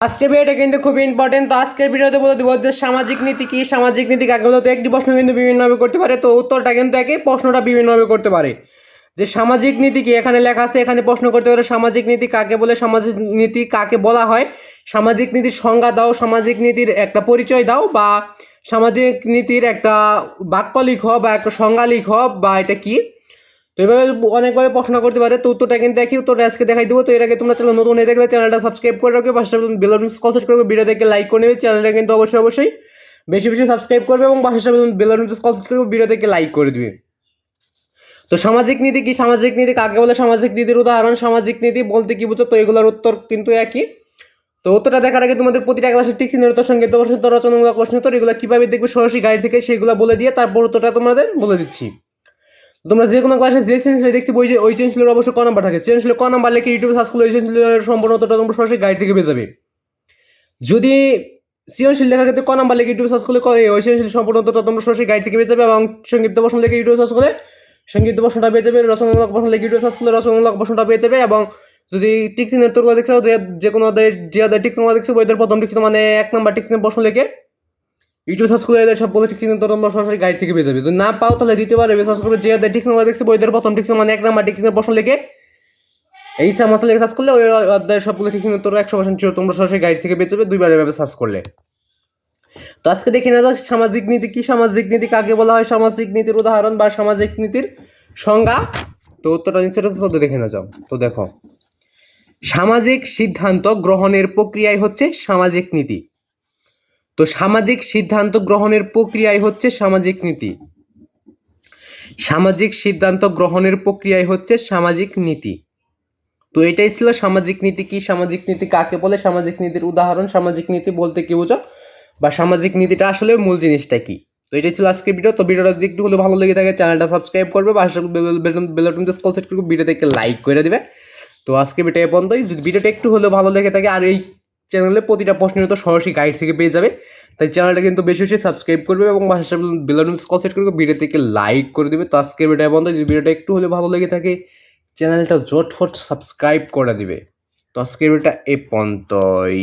আজকের ভিডিওটা কিন্তু খুব ইম্পর্টেন্ট তো আজকের ভিডিওতে বলে দেবো যে সামাজিক নীতি কি? সামাজিক নীতি কাকে বলতো একটি প্রশ্ন কিন্তু বিভিন্নভাবে করতে পারে। তো উত্তরটা কিন্তু একই প্রশ্নটা বিভিন্নভাবে করতে পারে। যে সামাজিক নীতি কি? এখানে লেখা আছে, এখানে প্রশ্ন করতে পারে, সামাজিক নীতি কাকে বলে? সামাজিক নীতি কাকে বলা হয়? সামাজিক নীতির সংজ্ঞা দাও, সামাজিক নীতির একটা পরিচয় দাও, বা সামাজিক নীতির একটা বাক্য লিখো, বা একটা সংজ্ঞা লিখো, বা এটা কি? তো এভাবে অনেকভাবে প্রশ্ন করতে পারে, তো উত্তরটা কিন্তু দেখি, উত্তরটা আজকে দেখাই দেবো। তো এর আগে তোমরা চ্যানেল নতুন হয়ে দেখলে চ্যানেলটা সাবস্ক্রাইব করে রাখবে, পাশে বেলন কনসার্ট করবে ভিডিও দেখে লাইক করে নেবে, চ্যানেলটা কিন্তু অবশ্যই অবশ্যই বেশি বেশি সাবস্ক্রাইব করবে এবং পাশে বেলন কনসার্ট করবে ভিডিও দেখে লাইক করে দিবে। তো সামাজিক নীতি কি? সামাজিক নীতি কাকে বলে? সামাজিক নীতির উদাহরণ, সামাজিক নীতি বলতে কি বুঝো তো এগুলোর উত্তর কিন্তু একই। তো উত্তরটা দেখার আগে তোমাদের প্রতিটা ক্লাসের ঠিক চিহ্নিত প্রশ্ন রচনামূলক প্রশ্ন, উত্তর, এগুলো কীভাবে দেখবে? সরাসরি গাইড থেকে সেগুলো বলে দিয়ে তারপর উত্তরটা তোমাদের বলে দিচ্ছি। তোমরা যে কোনো ক্লাসে যে সেন্সলে দেখছি ওই যে, ওই সেন্সলের অবশ্যই ক নাম্বার থাকে। সেন্সলে ক নাম্বার লিখে ইউটিউবে সার্চ করলে ওই সেন্সলের সম্পূর্ণ উত্তরটা তোমরা সরাসরি গাইড থেকে পেয়ে যাবে। যদি সৃজনশীল লেখার ক্ষেত্রে ক নাম্বার লিখে ইউটিউবে সার্চ করলে ওই সৃজনশীল সম্পূর্ণ উত্তরটা তোমরা সরাসরি গাইড থেকে পেয়ে যাবে এবং সংক্ষিপ্ত প্রশ্ন লিখে ইউটিউবে সার্চ করলে সংক্ষিপ্ত প্রশ্নটা পেয়ে যাবে, রচনামূলক প্রশ্ন লিখে ইউটিউবে সার্চ করলে রচনামূলক প্রশ্নটা পেয়ে যাবে এবং যদি টিক্সিনের উত্তরগুলো দেখছ, যে কোনো যে ওদের টিক্সিনগুলো দেখছ ওইদের প্রথম টিক্সিন মানে এক নাম্বার টিক্সিনের প্রশ্ন লিখে ইউটিউব সার্চ করে এদের সবগুলো টিক্সিন উত্তর তোমরা সরাসরি গাইড থেকে পেয়ে যাবে। যদি না পাও তাহলে দ্বিতীয়বার এভাবে সার্চ করবে যে ওদের টিক্সিনগুলো দেখছ ওইদের প্রথম টিক্সিন মানে এক নাম্বার টিক্সিনের প্রশ্ন লিখে এই সামাসা লিখে সার্চ করলে ওই অধ্যায়ের সবগুলো টিক্সিন উত্তর একশো পার্সেন্ট শিওর তোমরা সরাসরি গাইড থেকে পেয়ে যাবে দুইবার এভাবে সার্চ করলে। তো আজকে দেখে নেওয়া যাক সামাজিক নীতি কি? সামাজিক নীতি কাকে বলা হয়? সামাজিক নীতির উদাহরণ বা সামাজিক নীতির সংজ্ঞা? তো উত্তরটা নিচ্ছে তো দেখে নেওয়া যাও। তো দেখো, সামাজিক সিদ্ধান্ত গ্রহণের প্রক্রিয়াই হচ্ছে সামাজিক নীতি। তো সামাজিক সিদ্ধান্ত গ্রহণের প্রক্রিয়াই হচ্ছে সামাজিক নীতি। সামাজিক সিদ্ধান্ত গ্রহণের প্রক্রিয়াই হচ্ছে সামাজিক নীতি। তো এটাই ছিল সামাজিক নীতি কি, সামাজিক নীতি কাকে বলে, সামাজিক নীতির উদাহরণ, সামাজিক নীতি বলতে কি বোঝো? বা সামাজিক নীতিটা আসলে মূল জিনিসটা কি? তো এটাই ছিল আজকের ভিডিও। তো ভিডিওটা যদি একটু হলে ভালো লেগে থাকে, চ্যানেলটা সাবস্ক্রাইব করবে বা বেলটন সেট লাইক করে দেবে। তো আজকে ভিডিও পর্যন্তই। যদি ভিডিওটা একটু হলেও ভালো লেগে থাকে, আর এই চ্যানেলে প্রতিটা প্রশ্নের তো সরাসরি গাইড থেকে পেয়ে যাবে। তাই চ্যানেলটা কিন্তু বেশি বেশি সাবস্ক্রাইব করবে এবং ভাষা কল সেট করবে ভিডিও থেকে লাইক করে দেবে। তো আজকের ভিডিও বন্ধ, যদি ভিডিওটা একটু হলে ভালো লেগে থাকে, চ্যানেলটা জটফট সাবস্ক্রাইব করে দিবে। তো আজকের ভিডিওটা এ পর্যন্তই।